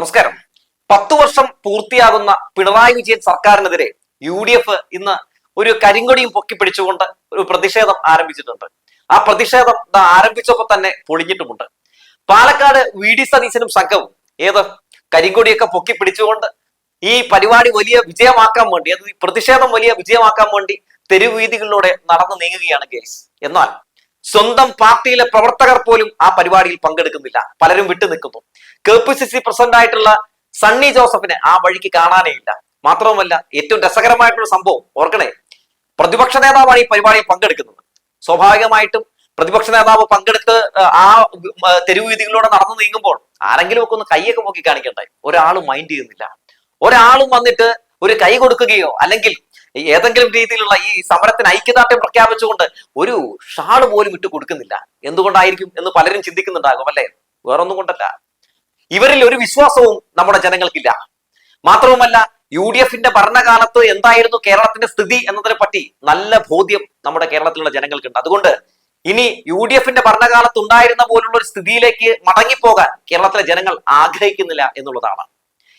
നമസ്കാരം. പത്തു വർഷം പൂർത്തിയാകുന്ന പിണറായി വിജയൻ സർക്കാരിനെതിരെ യു ഡി എഫ് ഇന്ന് ഒരു കരിങ്കൊടിയും പൊക്കി പിടിച്ചുകൊണ്ട് ഒരു പ്രതിഷേധം ആരംഭിച്ചിട്ടുണ്ട്. ആ പ്രതിഷേധം ആരംഭിച്ചപ്പോൾ തന്നെ പൊളിഞ്ഞിട്ടുമുണ്ട്. പാലക്കാട് വി ഡി സതീശനും സംഘവും ഏത് കരിങ്കൊടിയൊക്കെ പൊക്കി പിടിച്ചുകൊണ്ട് ഈ പരിപാടി വലിയ വിജയമാക്കാൻ വേണ്ടി അത് പ്രതിഷേധം വലിയ വിജയമാക്കാൻ വേണ്ടി തെരുവീതികളിലൂടെ നടന്നു നീങ്ങുകയാണ് കേസ് എന്നാൽ സ്വന്തം പാർട്ടിയിലെ പ്രവർത്തകർ പോലും ആ പരിപാടിയിൽ പങ്കെടുക്കുന്നില്ല. പലരും വിട്ടു നിൽക്കുന്നു K P C C president ആയിട്ടുള്ള സണ്ണി ജോസഫിനെ ആ വഴിക്ക് കാണാനേ ഇല്ല. മാത്രവുമല്ല ഏറ്റവും രസകരമായിട്ടുള്ള സംഭവം ഓർക്കണേ പ്രതിപക്ഷ നേതാവാണ് ഈ പരിപാടിയിൽ പങ്കെടുക്കുന്നത്. സ്വാഭാവികമായിട്ടും പ്രതിപക്ഷ നേതാവ് പങ്കെടുത്ത് ആ തെരുവ് വീതികളിലൂടെ നടന്നു നീങ്ങുമ്പോൾ ആരെങ്കിലും ഒക്കെ ഒന്ന് കൈയൊക്കെ പൊക്കി കാണിക്കട്ടെ ഒരാളും മൈൻഡ് ചെയ്യുന്നില്ല. ഒരാളും വന്നിട്ട് ഒരു കൈ കൊടുക്കുകയോ അല്ലെങ്കിൽ ഏതെങ്കിലും രീതിയിലുള്ള ഈ സമരത്തിന് ഐക്യദാർഢ്യം പ്രഖ്യാപിച്ചുകൊണ്ട് ഒരു ഷാൾ പോലും ഇട്ട് കൊടുക്കുന്നില്ല. എന്തുകൊണ്ടായിരിക്കും എന്ന് പലരും ചിന്തിക്കുന്നുണ്ടാകും അല്ലേ? വേറൊന്നും കൊണ്ടല്ല. ഇവരിൽ ഒരു വിശ്വാസവും നമ്മുടെ ജനങ്ങൾക്കില്ല. മാത്രവുമല്ല യു ഡി എഫിന്റെ ഭരണകാലത്ത് എന്തായിരുന്നു കേരളത്തിന്റെ സ്ഥിതി എന്നതിനെ പറ്റി നല്ല ബോധ്യം നമ്മുടെ കേരളത്തിലുള്ള ജനങ്ങൾക്കുണ്ട്. അതുകൊണ്ട് ഇനി യു ഡി എഫിന്റെ ഭരണകാലത്ത് ഉണ്ടായിരുന്ന പോലുള്ള ഒരു സ്ഥിതിയിലേക്ക് മടങ്ങിപ്പോകാൻ കേരളത്തിലെ ജനങ്ങൾ ആഗ്രഹിക്കുന്നില്ല എന്നുള്ളതാണ്.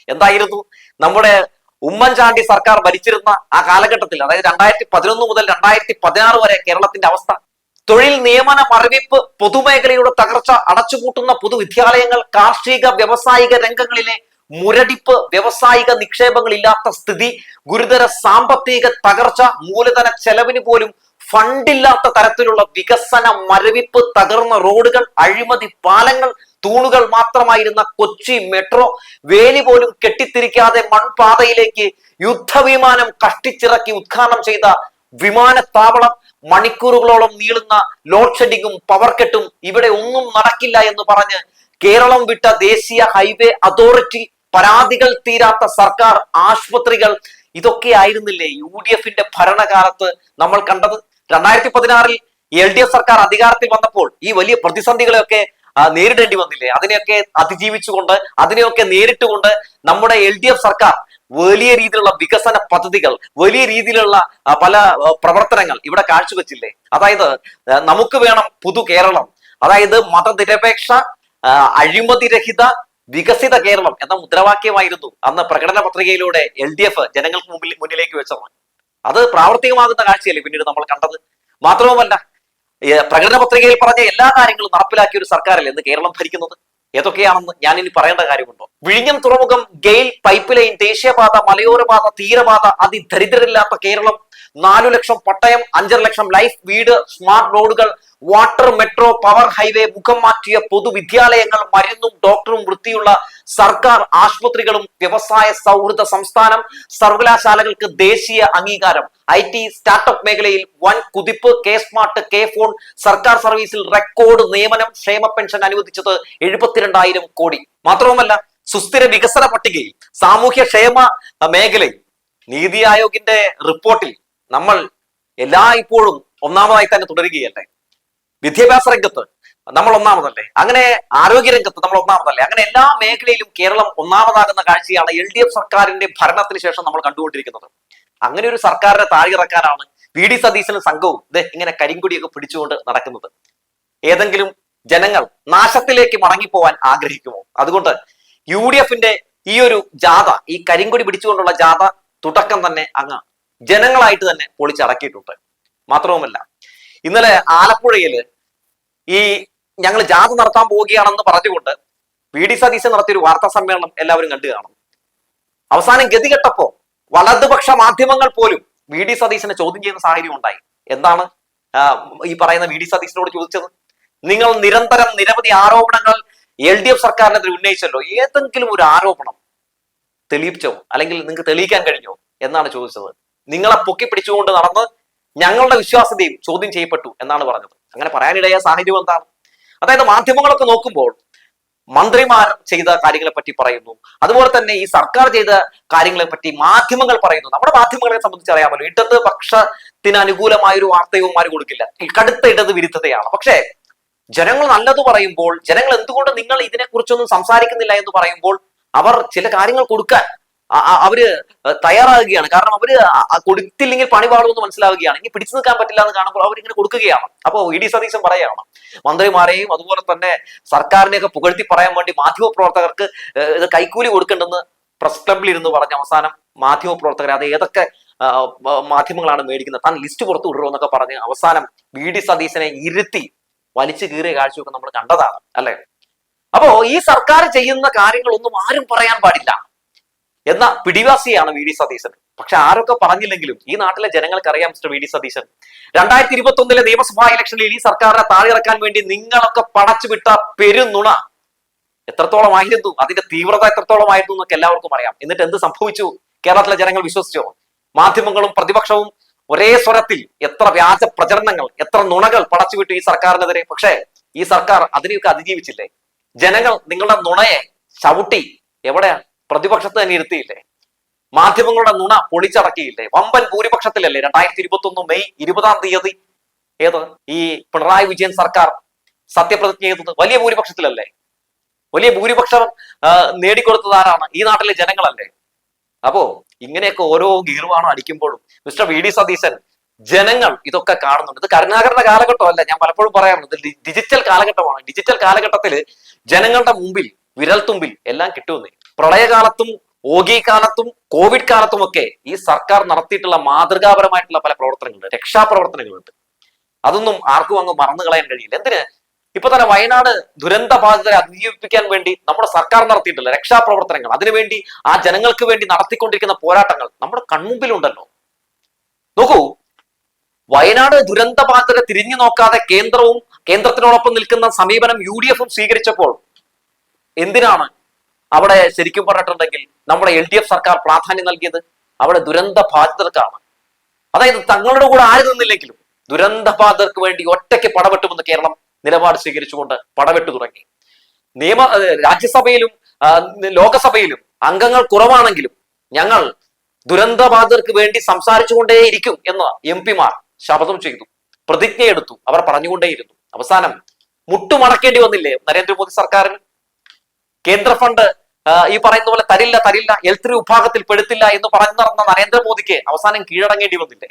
എന്തായിരുന്നു? നമ്മുടെ ഉമ്മൻചാണ്ടി സർക്കാർ ഭരിച്ചിരുന്ന ആ കാലഘട്ടത്തിൽ അതായത് രണ്ടായിരത്തി പതിനൊന്ന് മുതൽ രണ്ടായിരത്തി പതിനാറ് വരെ കേരളത്തിന്റെ അവസ്ഥ തൊഴിൽ നിയമന മരവിപ്പ് പൊതുമേഖലയുടെ തകർച്ച അടച്ചുപൂട്ടുന്ന പൊതുവിദ്യാലയങ്ങൾ കാർഷിക വ്യവസായിക രംഗങ്ങളിലെ മുരടിപ്പ് വ്യവസായിക നിക്ഷേപങ്ങൾ ഇല്ലാത്ത സ്ഥിതി ഗുരുതര സാമ്പത്തിക തകർച്ച മൂലധന ചെലവിന് പോലും ഫണ്ടില്ലാത്ത തരത്തിലുള്ള വികസന മരവിപ്പ് തകർന്ന റോഡുകൾ അഴിമതി പാലങ്ങൾ തൂണുകൾ മാത്രമായിരുന്ന കൊച്ചി മെട്രോ വേലി പോലും കെട്ടിത്തിരിക്കാതെ മൺപാതയിലേക്ക് യുദ്ധവിമാനം കഷ്ടിച്ചിറക്കി ഉദ്ഘാടനം ചെയ്ത വിമാനത്താവളം മണിക്കൂറുകളോളം നീളുന്ന ലോഡ് ഷെഡിങ്ങും പവർ കെട്ടും ഇവിടെ ഒന്നും നടക്കില്ല എന്ന് പറഞ്ഞ് കേരളം വിട്ട ദേശീയ ഹൈവേ അതോറിറ്റി പരാതികൾ തീരാത്ത സർക്കാർ ആശുപത്രികൾ ഇതൊക്കെ ആയിരുന്നില്ലേ? യു ഡി എഫിന്റെ ഭരണകാലത്ത് നമ്മൾ കണ്ടത്. രണ്ടായിരത്തി പതിനാറിൽ എൽ ഡി എഫ് സർക്കാർ അധികാരത്തിൽ വന്നപ്പോൾ ഈ വലിയ പ്രതിസന്ധികളെയൊക്കെ നേരിടേണ്ടി വന്നില്ലേ? അതിനെയൊക്കെ അതിജീവിച്ചുകൊണ്ട് അതിനെയൊക്കെ നേരിട്ടുകൊണ്ട് നമ്മുടെ എൽ ഡി എഫ് സർക്കാർ വലിയ രീതിയിലുള്ള വികസന പദ്ധതികൾ വലിയ രീതിയിലുള്ള പല പ്രവർത്തനങ്ങൾ ഇവിടെ കാഴ്ചവെച്ചില്ലേ? അതായത് നമുക്ക് വേണം പുതു കേരളം. അതായത് മതനിരപേക്ഷ അഴിമതിരഹിത വികസിത കേരളം എന്ന മുദ്രാവാക്യമായിരുന്നു അന്ന് പ്രകടന പത്രികയിലൂടെ എൽ ഡി എഫ് ജനങ്ങൾക്ക് മുമ്പിൽ മുന്നിലേക്ക് വെച്ചത്. അത് പ്രാവർത്തികമാകുന്ന കാഴ്ചയല്ലേ പിന്നീട് നമ്മൾ കണ്ടത്? മാത്രവുമല്ല പ്രകടന പത്രികയിൽ പറഞ്ഞ എല്ലാ കാര്യങ്ങളും നടപ്പിലാക്കിയ ഒരു സർക്കാരല്ലേ ഇന്ന് കേരളം ഭരിക്കുന്നത്? ഏതൊക്കെയാണെന്ന് ഞാൻ ഇനി പറയേണ്ട കാര്യമുണ്ടോ? വിഴിഞ്ഞം തുറമുഖം ഗെയിൽ പൈപ്പ് ലൈൻ ദേശീയപാത മലയോരപാത തീരപാത അതിദരിദ്രരില്ലാത്ത കേരളം നാലു ലക്ഷം പട്ടയം അഞ്ചര ലക്ഷം ലൈഫ് വീട് സ്മാർട്ട് റോഡുകൾ വാട്ടർ മെട്രോ പവർ ഹൈവേ മുഖം മാറ്റിയ പൊതുവിദ്യാലയങ്ങൾ മരുന്നും ഡോക്ടറും വൃത്തിയുള്ള സർക്കാർ ആശുപത്രികളും വ്യവസായ സൗഹൃദ സംസ്ഥാനം സർവകലാശാലകൾക്ക് ദേശീയ അംഗീകാരം. ഐ ടി സ്റ്റാർട്ടപ്പ് മേഖലയിൽ വൻ കുതിപ്പ് കെ സ്മാർട്ട് കെ ഫോൺ സർക്കാർ സർവീസിൽ റെക്കോർഡ് നിയമനം ക്ഷേമ പെൻഷൻ അനുവദിച്ചത് എഴുപത്തിരണ്ടായിരം കോടി. മാത്രവുമല്ല സുസ്ഥിര വികസന പട്ടികയിൽ സാമൂഹ്യ ക്ഷേമ മേഖലയിൽ നീതി ആയോഗിന്റെ റിപ്പോർട്ടിൽ നമ്മൾ എല്ലാ ഇപ്പോഴും ഒന്നാമതായി തന്നെ തുടരുകയല്ലേ? വിദ്യാഭ്യാസ രംഗത്ത് നമ്മൾ ഒന്നാമതല്ലേ? അങ്ങനെ ആരോഗ്യ രംഗത്ത് നമ്മൾ ഒന്നാമതല്ലേ? അങ്ങനെ എല്ലാ മേഖലയിലും കേരളം ഒന്നാമതാകുന്ന കാഴ്ചയാണ് എൽ ഡി എഫ് സർക്കാരിന്റെ ഭരണത്തിന് ശേഷം നമ്മൾ കണ്ടുകൊണ്ടിരിക്കുന്നത്. അങ്ങനെ ഒരു സർക്കാരിനെ താഴെയിറക്കാനാണ് വി ഡി സതീശനും സംഘവും ഇത് ഇങ്ങനെ കരിങ്കുടിയൊക്കെ പിടിച്ചുകൊണ്ട് നടക്കുന്നത്. ഏതെങ്കിലും ജനങ്ങൾ നാശത്തിലേക്ക് മടങ്ങിപ്പോവാൻ ആഗ്രഹിക്കുമോ? അതുകൊണ്ട് യു ഡി എഫിന്റെ ഈ ഒരു ജാഥ ഈ കരിങ്കുടി പിടിച്ചുകൊണ്ടുള്ള ജാഥ തുടക്കം തന്നെ അങ്ങ് ജനങ്ങളായിട്ട് തന്നെ പൊളിച്ചടക്കിയിട്ടുണ്ട്. മാത്രവുമല്ല ഇന്നലെ ആലപ്പുഴയിൽ ഈ ഞങ്ങൾ ജാഥ നടത്താൻ പോവുകയാണെന്ന് പറഞ്ഞുകൊണ്ട് വി ഡി സതീശൻ നടത്തിയ ഒരു വാർത്താ സമ്മേളനം എല്ലാവരും കണ്ടു കാണും. അവസാനം ഗതികെട്ടപ്പോ വലതുപക്ഷ മാധ്യമങ്ങൾ പോലും വി ഡി സതീശനെ ചോദ്യം ചെയ്യുന്ന സാഹചര്യം ഉണ്ടായി. എന്താണ് ഈ പറയുന്ന വി ഡി സതീശനോട് ചോദിച്ചത്? നിങ്ങൾ നിരന്തരം നിരവധി ആരോപണങ്ങൾ എൽ ഡി എഫ് സർക്കാരിനെതിരെ ഉന്നയിച്ചല്ലോ. ഏതെങ്കിലും ഒരു ആരോപണം തെളിയിച്ചോ? അല്ലെങ്കിൽ നിങ്ങൾക്ക് തെളിയിക്കാൻ കഴിഞ്ഞോ? എന്നാണ് ചോദിച്ചത്. നിങ്ങളെ പൊക്കി പിടിച്ചുകൊണ്ട് നടന്ന് ഞങ്ങളുടെ വിശ്വാസ്യതയും ചോദ്യം ചെയ്യപ്പെട്ടു എന്നാണ് പറഞ്ഞത്. അങ്ങനെ പറയാനിടയായ സാഹചര്യം എന്താണ്? അതായത് മാധ്യമങ്ങളൊക്കെ നോക്കുമ്പോൾ മന്ത്രിമാർ ചെയ്ത കാര്യങ്ങളെ പറ്റി പറയുന്നു. അതുപോലെ തന്നെ ഈ സർക്കാർ ചെയ്ത കാര്യങ്ങളെ പറ്റി മാധ്യമങ്ങൾ പറയുന്നു. നമ്മുടെ മാധ്യമങ്ങളെ സംബന്ധിച്ച് അറിയാമല്ലോ ഇടത് പക്ഷത്തിന് അനുകൂലമായ ഒരു വാർത്തയും ആരും കൊടുക്കില്ല. ഈ കടുത്ത ഇടത് വിരുദ്ധതയാണ്. പക്ഷേ ജനങ്ങൾ നല്ലത് പറയുമ്പോൾ ജനങ്ങൾ എന്തുകൊണ്ട് നിങ്ങൾ ഇതിനെക്കുറിച്ചൊന്നും സംസാരിക്കുന്നില്ല എന്ന് പറയുമ്പോൾ അവർ ചില കാര്യങ്ങൾ കൊടുക്കാൻ അവർ തയ്യാറാകുകയാണ്. കാരണം അവർ കൊടുത്തില്ലെങ്കിൽ പണി പാടുമെന്ന് മനസ്സിലാവുകയാണ്. ഇനി പിടിച്ചു നിൽക്കാൻ പറ്റില്ല എന്ന് കാണുമ്പോൾ അവരിങ്ങനെ കൊടുക്കുകയാണ്. അപ്പോൾ ഇ ഡി സതീശൻ പറയുകയാണ് മന്ത്രിമാരെയും അതുപോലെ തന്നെ സർക്കാരിനെയൊക്കെ പുകഴ്ത്തി പറയാൻ വേണ്ടി മാധ്യമ പ്രവർത്തകർക്ക് ഇത് കൈക്കൂലി കൊടുക്കണ്ടെന്ന് പ്രസ് ക്ലബിൽ ഇരുന്ന് പറഞ്ഞ അവസാനം മാധ്യമ പ്രവർത്തകർ അത് ഏതൊക്കെ മാധ്യമങ്ങളാണ് മേടിക്കുന്നത് താൻ ലിസ്റ്റ് പുറത്തു വിടുമോ എന്നൊക്കെ പറഞ്ഞ് അവസാനം വി ഡി സതീശനെ ഇരുത്തി വലിച്ചു കീറിയ കാഴ്ചയൊക്കെ നമ്മൾ കണ്ടതാണ് അല്ലെ? അപ്പോ ഈ സർക്കാർ ചെയ്യുന്ന കാര്യങ്ങളൊന്നും ആരും പറയാൻ പാടില്ല. എന്ന പിടിവാസിയാണ് വി ഡി സതീശൻ. പക്ഷെ ആരൊക്കെ പറഞ്ഞില്ലെങ്കിലും ഈ നാട്ടിലെ ജനങ്ങൾക്ക് അറിയാം മിസ്റ്റർ വി ഡി സതീശൻ. രണ്ടായിരത്തി ഇരുപത്തി ഒന്നിലെ നിയമസഭാ ഇലക്ഷനിൽ ഈ സർക്കാരിനെ താഴെയിറക്കാൻ വേണ്ടി നിങ്ങളൊക്കെ പടച്ചുവിട്ട പെരുന്നുണ എത്രത്തോളമായിരുന്നു അതിന്റെ തീവ്രത എത്രത്തോളമായിരുന്നു എന്നൊക്കെ എല്ലാവർക്കും അറിയാം. എന്നിട്ട് എന്ത് സംഭവിച്ചു? കേരളത്തിലെ ജനങ്ങൾ വിശ്വസിച്ചോ? മാധ്യമങ്ങളും പ്രതിപക്ഷവും ഒരേ സ്വരത്തിൽ എത്ര വ്യാജ പ്രചരണങ്ങൾ എത്ര നുണകൾ പടച്ചുവിട്ടു ഈ സർക്കാരിനെതിരെ. പക്ഷേ ഈ സർക്കാർ അതിനെയൊക്കെ അതിജീവിച്ചില്ലേ? ജനങ്ങൾ നിങ്ങളുടെ നുണയെ ചവിട്ടി എവിടെയാ പ്രതിപക്ഷത്ത് തന്നെ ഇരുത്തിയില്ലേ മാധ്യമങ്ങളുടെ നുണ പൊളിച്ചടക്കിയില്ലേ? വമ്പൻ ഭൂരിപക്ഷത്തിലല്ലേ? രണ്ടായിരത്തി ഇരുപത്തി ഒന്ന് മെയ് ഇരുപതാം തീയതി ഏത്? ഈ പിണറായി വിജയൻ സർക്കാർ സത്യപ്രതിജ്ഞ ചെയ്തത് വലിയ ഭൂരിപക്ഷത്തിലല്ലേ? വലിയ ഭൂരിപക്ഷം നേടിക്കൊടുത്തത് ആരാണ്? ഈ നാട്ടിലെ ജനങ്ങളല്ലേ? അപ്പോ ഇങ്ങനെയൊക്കെ ഓരോ ഗീർവാണം അടിക്കുമ്പോഴും മിസ്റ്റർ വി ഡി സതീശൻ ജനങ്ങൾ ഇതൊക്കെ കാണുന്നുണ്ട്. ഇത് കരുണാകരന്റെ കാലഘട്ടമല്ല. ഞാൻ പലപ്പോഴും പറയാറുണ്ട് ഡിജിറ്റൽ കാലഘട്ടമാണ്. ഡിജിറ്റൽ കാലഘട്ടത്തിൽ ജനങ്ങളുടെ മുമ്പിൽ വിരൽത്തുമ്പിൽ എല്ലാം കിട്ടുമെന്നേ. പ്രളയകാലത്തും ഓഗി കാലത്തും കോവിഡ് കാലത്തും ഒക്കെ ഈ സർക്കാർ നടത്തിയിട്ടുള്ള മാതൃകാപരമായിട്ടുള്ള പല പ്രവർത്തനങ്ങളുണ്ട് രക്ഷാപ്രവർത്തനങ്ങളുണ്ട്. അതൊന്നും ആർക്കും അങ്ങ് മറന്നു കളയാൻ കഴിയില്ല. എന്തിന്? ഇപ്പൊ തന്നെ വയനാട് ദുരന്ത ബാധിതരെ അതിജീവിപ്പിക്കാൻ വേണ്ടി നമ്മുടെ സർക്കാർ നടത്തിയിട്ടുള്ള രക്ഷാപ്രവർത്തനങ്ങൾ അതിനുവേണ്ടി ആ ജനങ്ങൾക്ക് വേണ്ടി നടത്തിക്കൊണ്ടിരിക്കുന്ന പോരാട്ടങ്ങൾ നമ്മുടെ കൺമുമ്പിലുണ്ടല്ലോ. നോക്കൂ വയനാട് ദുരന്ത ബാധിതരെ തിരിഞ്ഞു നോക്കാതെ കേന്ദ്രവും കേന്ദ്രത്തിനോടൊപ്പം നിൽക്കുന്ന സമീപനം യു സ്വീകരിച്ചപ്പോൾ എന്തിനാണ് അവിടെ ശരിക്കും പറഞ്ഞിട്ടുണ്ടെങ്കിൽ നമ്മുടെ എൽ ഡി എഫ് സർക്കാർ പ്രാധാന്യം നൽകിയത് അവിടെ ദുരന്ത ബാധിതർക്കാണ് അതായത് തങ്ങളുടെ കൂടെ ആര് നിന്നില്ലെങ്കിലും ദുരന്ത ബാധിതർക്ക് വേണ്ടി ഒറ്റയ്ക്ക് പടവെട്ടുമെന്ന് കേരളം നിലപാട് സ്വീകരിച്ചുകൊണ്ട് പടവെട്ടു തുടങ്ങി. നിയമ രാജ്യസഭയിലും ലോകസഭയിലും അംഗങ്ങൾ കുറവാണെങ്കിലും ഞങ്ങൾ ദുരന്തബാധിതർക്ക് വേണ്ടി സംസാരിച്ചുകൊണ്ടേയിരിക്കും എന്ന് എം പിമാർ ശപഥം ചെയ്തു. പ്രതിജ്ഞയെടുത്തു അവർ പറഞ്ഞുകൊണ്ടേയിരുന്നു. അവസാനം മുട്ടുമടക്കേണ്ടി വന്നില്ലേ നരേന്ദ്രമോദി സർക്കാരിന്? കേന്ദ്ര ഫണ്ട് ഈ പറയുന്ന പോലെ തരില്ല തരില്ല എൽ ത്രീ വിഭാഗത്തിൽ പെടുത്തില്ല എന്ന് പറഞ്ഞു നടന്ന നരേന്ദ്രമോദിക്ക് അവസാനം കീഴടങ്ങേണ്ടി വന്നില്ലേ?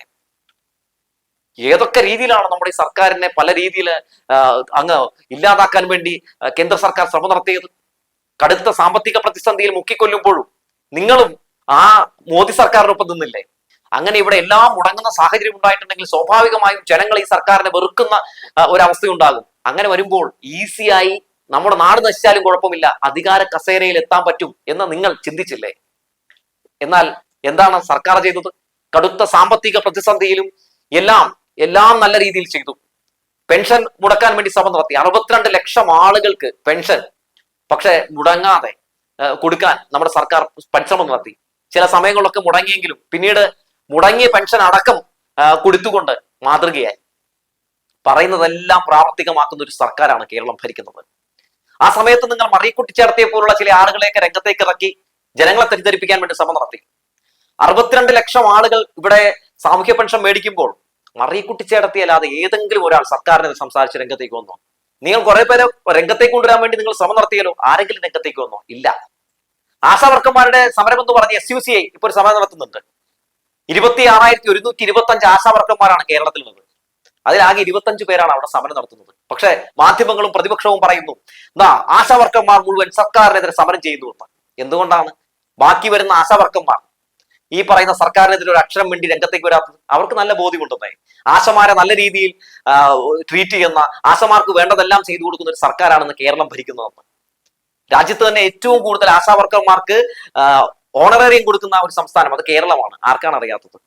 ഏതൊക്കെ രീതിയിലാണ് നമ്മുടെ ഈ സർക്കാരിനെ പല രീതിയിൽ അങ്ങ് ഇല്ലാതാക്കാൻ വേണ്ടി കേന്ദ്ര സർക്കാർ ശ്രമം നടത്തിയത്? കടുത്ത സാമ്പത്തിക പ്രതിസന്ധിയിൽ മുക്കിക്കൊല്ലുമ്പോഴും നിങ്ങളും ആ മോദി സർക്കാരിനൊപ്പം നിന്നില്ലേ? അങ്ങനെ ഇവിടെ എല്ലാം മുടങ്ങുന്ന സാഹചര്യം ഉണ്ടായിട്ടുണ്ടെങ്കിൽ സ്വാഭാവികമായും ജനങ്ങൾ ഈ സർക്കാരിനെ വെറുക്കുന്ന ഒരവസ്ഥയുണ്ടാകും. അങ്ങനെ വരുമ്പോൾ ഈസിയായി നമ്മുടെ നാട് നശിച്ചാലും കുഴപ്പമില്ല. അധികാര കസേരയിൽ എത്താൻ പറ്റും എന്ന് നിങ്ങൾ ചിന്തിച്ചില്ലേ? എന്നാൽ എന്താണ് സർക്കാർ ചെയ്തത്? കടുത്ത സാമ്പത്തിക പ്രതിസന്ധിയിലും എല്ലാം എല്ലാം നല്ല രീതിയിൽ ചെയ്തു. പെൻഷൻ മുടക്കാൻ വേണ്ടി ശ്രമം നടത്തി. അറുപത്തിരണ്ട് ലക്ഷം ആളുകൾക്ക് പെൻഷൻ. പക്ഷെ മുടങ്ങാതെ കൊടുക്കാൻ നമ്മുടെ സർക്കാർ പരിശ്രമം നടത്തി. ചില സമയങ്ങളിലൊക്കെ മുടങ്ങിയെങ്കിലും പിന്നീട് മുടങ്ങിയ പെൻഷൻ അടക്കം കൊടുത്തുകൊണ്ട് മാതൃകയായി. പറയുന്നതെല്ലാം പ്രാവർത്തികമാക്കുന്ന ഒരു സർക്കാരാണ് കേരളം ഭരിക്കുന്നത്. ആ സമയത്ത് നിങ്ങൾ മറിയക്കുട്ടിച്ചേർത്തിയെ പോലുള്ള ചില ആളുകളെയൊക്കെ രംഗത്തേക്ക് ഇറക്കി ജനങ്ങളെ തെറ്റിദ്ധരിപ്പിക്കാൻ വേണ്ടി ശ്രമം നടത്തി. അറുപത്തിരണ്ട് ലക്ഷം ആളുകൾ ഇവിടെ സാമൂഹ്യ പെൻഷൻ മേടിക്കുമ്പോൾ മറിയക്കുട്ടിച്ചേടത്തി ചേർത്തിയല്ലാതെ ഏതെങ്കിലും ഒരാൾ സർക്കാരിനെ സംസാരിച്ച് രംഗത്തേക്ക് വന്നോ? നിങ്ങൾ കുറെ പേരെ രംഗത്തേക്ക് കൊണ്ടുവരാൻ വേണ്ടി നിങ്ങൾ ശ്രമം നടത്തിയാലോ? ആരെങ്കിലും രംഗത്തേക്ക് വന്നോ? ഇല്ല. ആശാവർക്കന്മാരുടെ സമരം എന്ന് പറഞ്ഞ എസ് യു സി ഐ ഇപ്പോൾ ഒരു സമരം നടത്തുന്നുണ്ട്. ഇരുപത്തി ആറായിരത്തി ഒരുന്നൂറ്റി ഇരുപത്തി അഞ്ച് ആശാവർക്കന്മാരാണ് കേരളത്തിൽ ഉള്ളത്. അതിലാകെ ഇരുപത്തഞ്ച് പേരാണ് അവിടെ സമരം നടത്തുന്നത്. പക്ഷേ മാധ്യമങ്ങളും പ്രതിപക്ഷവും പറയുന്നു എന്നാ ആശാവർക്കന്മാർ മുഴുവൻ സർക്കാരിനെതിരെ സമരം ചെയ്യുന്നു എന്തുകൊണ്ടാണ്? ബാക്കി വരുന്ന ആശാവർക്കന്മാർ ഈ പറയുന്ന സർക്കാരിനെതിരെ ഒരു അക്ഷരം വേണ്ടി രംഗത്തേക്ക് വരാത്തത് അവർക്ക് നല്ല ബോധ്യമുണ്ടെന്നേ. ആശമാരെ നല്ല രീതിയിൽ ട്രീറ്റ് ചെയ്യുന്ന ആശമാർക്ക് വേണ്ടതെല്ലാം ചെയ്തു കൊടുക്കുന്ന ഒരു സർക്കാരാണെന്ന് കേരളം ഭരിക്കുന്നതെന്ന്. രാജ്യത്ത് തന്നെ ഏറ്റവും കൂടുതൽ ആശാവർക്കർമാർക്ക് ഓണറേറിയം കൊടുക്കുന്ന ഒരു സംസ്ഥാനം അത് കേരളമാണ്. ആർക്കാണ് അറിയാത്തത്?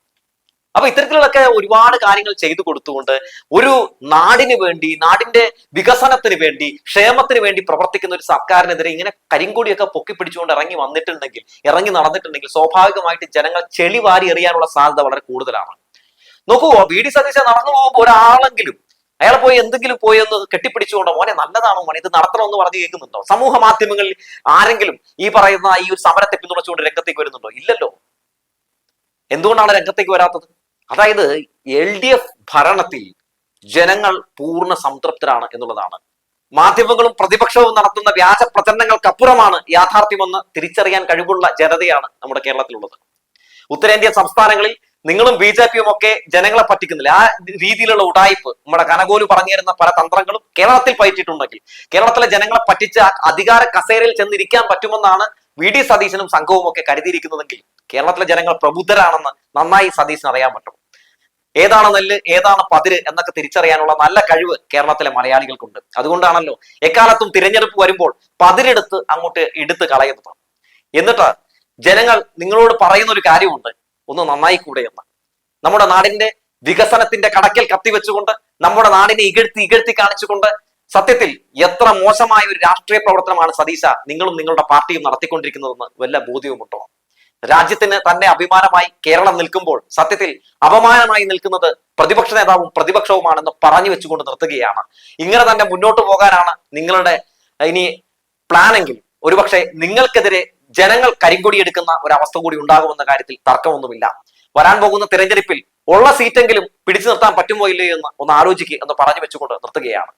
അപ്പൊ ഇത്തരത്തിലുള്ളൊക്കെ ഒരുപാട് കാര്യങ്ങൾ ചെയ്തു കൊടുത്തുകൊണ്ട് ഒരു നാടിന് വേണ്ടി നാടിന്റെ വികസനത്തിന് വേണ്ടി ക്ഷേമത്തിന് വേണ്ടി പ്രവർത്തിക്കുന്ന ഒരു സർക്കാരിനെതിരെ ഇങ്ങനെ കരിങ്കൊടിയൊക്കെ പൊക്കി പിടിച്ചുകൊണ്ട് ഇറങ്ങി വന്നിട്ടുണ്ടെങ്കിൽ ഇറങ്ങി നടന്നിട്ടുണ്ടെങ്കിൽ സ്വാഭാവികമായിട്ട് ജനങ്ങൾ ചെളി വാരി എറിയാനുള്ള സാധ്യത വളരെ കൂടുതലാണ്. നോക്കൂ വി ഡി സതീശൻ നടന്നു പോകുമ്പോൾ ഒരാളെങ്കിലും അയാൾ പോയി എന്തെങ്കിലും പോയി ഒന്ന് കെട്ടിപ്പിടിച്ചുകൊണ്ടോ മോനെ നല്ലതാണോ മോനെ? ഇത് നടത്തണമെന്ന് പറഞ്ഞ് കേൾക്കുന്നുണ്ടോ? സമൂഹ മാധ്യമങ്ങളിൽ ആരെങ്കിലും ഈ പറയുന്ന ഈ ഒരു സമരത്തെ പിന്തുണച്ചുകൊണ്ട് രംഗത്തേക്ക് വരുന്നുണ്ടോ? ഇല്ലല്ലോ. എന്തുകൊണ്ടാണ് രംഗത്തേക്ക് വരാത്തത്? അതായത് എൽ ഡി എഫ് ഭരണത്തിൽ ജനങ്ങൾ പൂർണ സംതൃപ്തരാണ് എന്നുള്ളതാണ്. മാധ്യമങ്ങളും പ്രതിപക്ഷവും നടത്തുന്ന വ്യാജ പ്രചരണങ്ങൾക്കപ്പുറമാണ് യാഥാർത്ഥ്യമെന്ന് തിരിച്ചറിയാൻ കഴിവുള്ള ജനതയാണ് നമ്മുടെ കേരളത്തിലുള്ളത്. ഉത്തരേന്ത്യൻ സംസ്ഥാനങ്ങളിൽ നിങ്ങളും ബി ജെ പിയും ഒക്കെ ജനങ്ങളെ പറ്റിക്കുന്നില്ല. ആ രീതിയിലുള്ള ഉടായ്പ് നമ്മുടെ കനകോലു പറഞ്ഞു തരുന്ന പല തന്ത്രങ്ങളും കേരളത്തിൽ പയറ്റിയിട്ടുണ്ടെങ്കിൽ കേരളത്തിലെ ജനങ്ങളെ പറ്റിച്ച് അധികാര കസേരയിൽ ചെന്നിരിക്കാൻ പറ്റുമെന്നാണ് വി ഡി സതീശനും സംഘവും ഒക്കെ കരുതിയിരിക്കുന്നതെങ്കിൽ കേരളത്തിലെ ജനങ്ങൾ പ്രബുദ്ധരാണെന്ന് നന്നായി സതീശൻ അറിയാൻ പറ്റും. ഏതാണ് നെല്ല് ഏതാണ് പതിര് എന്നൊക്കെ തിരിച്ചറിയാനുള്ള നല്ല കഴിവ് കേരളത്തിലെ മലയാളികൾക്കുണ്ട്. അതുകൊണ്ടാണല്ലോ എക്കാലത്തും തിരഞ്ഞെടുപ്പ് വരുമ്പോൾ പതിരെടുത്ത് അങ്ങോട്ട് എടുത്ത് കളയുന്നത്. എന്നിട്ട് ജനങ്ങൾ നിങ്ങളോട് പറയുന്ന ഒരു കാര്യമുണ്ട്. ഒന്ന് നന്നായി കൂടെ എന്ന്. നമ്മുടെ നാടിന്റെ വികസനത്തിന്റെ കടക്കൽ കത്തിവെച്ചുകൊണ്ട് നമ്മുടെ നാടിനെ ഇകഴ്ത്തി ഇകഴ്ത്തി കാണിച്ചുകൊണ്ട് സത്യത്തിൽ എത്ര മോശമായ ഒരു രാഷ്ട്രീയ പ്രവർത്തനമാണ് സതീശ നിങ്ങളും നിങ്ങളുടെ പാർട്ടിയും നടത്തിക്കൊണ്ടിരിക്കുന്നതെന്ന് വല്ല ബോധ്യവുമുണ്ടോ? രാജ്യത്തിന് തന്നെ അഭിമാനമായി കേരളം നിൽക്കുമ്പോൾ സത്യത്തിൽ അപമാനമായി നിൽക്കുന്നത് പ്രതിപക്ഷ നേതാവും പ്രതിപക്ഷവുമാണെന്ന് പറഞ്ഞു വെച്ചുകൊണ്ട് നിർത്തുകയാണ്. ഇങ്ങനെ തന്നെ മുന്നോട്ട് പോകാനാണ് നിങ്ങളുടെ ഇനി പ്ലാനെങ്കിൽ ഒരുപക്ഷെ നിങ്ങൾക്കെതിരെ ജനങ്ങൾ കരിങ്കൊടിയെടുക്കുന്ന ഒരു അവസ്ഥ കൂടി ഉണ്ടാകുമെന്ന കാര്യത്തിൽ തർക്കമൊന്നുമില്ല. വരാൻ പോകുന്ന തിരഞ്ഞെടുപ്പിൽ ഉള്ള സീറ്റെങ്കിലും പിടിച്ചു നിർത്താൻ പറ്റുമോ ഇല്ലയോ എന്ന് ഒന്ന് ആലോചിക്കുക എന്ന് പറഞ്ഞു വെച്ചുകൊണ്ട് നിർത്തുകയാണ്.